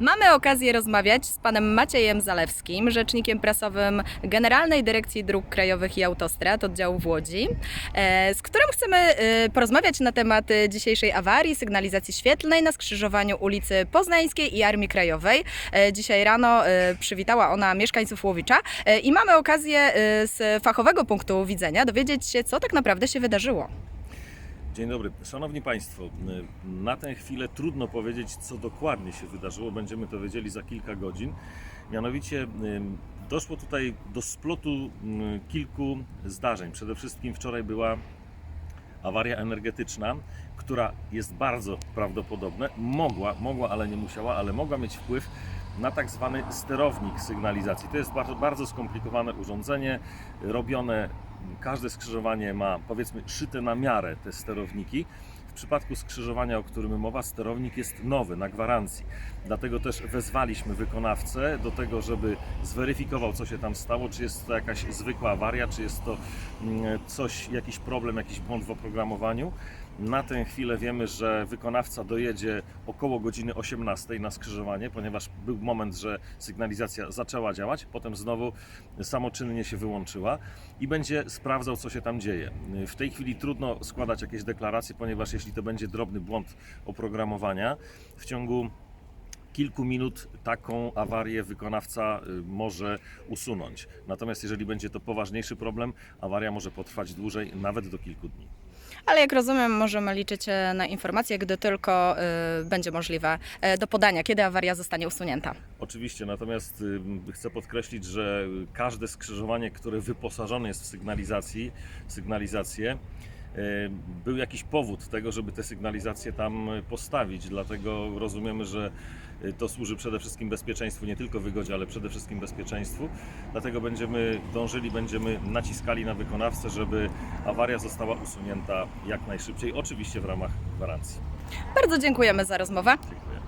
Mamy okazję rozmawiać z panem Maciejem Zalewskim, rzecznikiem prasowym Generalnej Dyrekcji Dróg Krajowych i Autostrad oddziału w Łodzi, e, z którym chcemy e, porozmawiać na temat dzisiejszej awarii sygnalizacji świetlnej na skrzyżowaniu ulicy Poznańskiej i Armii Krajowej. E, Dzisiaj rano przywitała ona mieszkańców Łowicza i mamy okazję z fachowego punktu widzenia dowiedzieć się, co tak naprawdę się wydarzyło. Dzień dobry. Szanowni Państwo, y, na tę chwilę trudno powiedzieć, co dokładnie się wydarzyło. Będziemy to wiedzieli za kilka godzin. Mianowicie y, doszło tutaj do splotu y, kilku zdarzeń. Przede wszystkim wczoraj była awaria energetyczna, która jest bardzo prawdopodobna, mogła, mogła, ale nie musiała, ale mogła mieć wpływ na tak zwany sterownik sygnalizacji. To jest bardzo, bardzo skomplikowane urządzenie, robione, każde skrzyżowanie ma powiedzmy szyte na miarę te sterowniki. W przypadku skrzyżowania, o którym mowa, sterownik jest nowy, na gwarancji. Dlatego też wezwaliśmy wykonawcę do tego, żeby zweryfikował, co się tam stało, czy jest to jakaś zwykła awaria, czy jest to mm, coś, jakiś problem, jakiś błąd w oprogramowaniu. Na tę chwilę wiemy, że wykonawca dojedzie około godziny 18 na skrzyżowanie, ponieważ był moment, że sygnalizacja zaczęła działać, potem znowu samoczynnie się wyłączyła i będzie sprawdzał, co się tam dzieje. W tej chwili trudno składać jakieś deklaracje, ponieważ jeśli to będzie drobny błąd oprogramowania, w ciągu kilku minut taką awarię wykonawca y, może usunąć. Natomiast jeżeli będzie to poważniejszy problem, awaria może potrwać dłużej, nawet do kilku dni. Ale jak rozumiem, możemy liczyć e, na informacje, gdy tylko e, będzie możliwe e, do podania, kiedy awaria zostanie usunięta. Oczywiście, natomiast y, chcę podkreślić, że każde skrzyżowanie, które wyposażone jest w sygnalizacji, sygnalizację, y, był jakiś powód tego, żeby te sygnalizacje tam postawić. Dlatego rozumiemy, że y, to służy przede wszystkim bezpieczeństwu, nie tylko wygodzie, ale przede wszystkim bezpieczeństwu. Dlatego będziemy dążyli, będziemy naciskali na wykonawcę, żeby awaria została usunięta jak najszybciej, oczywiście w ramach gwarancji. Bardzo dziękujemy za rozmowę. Dziękuję.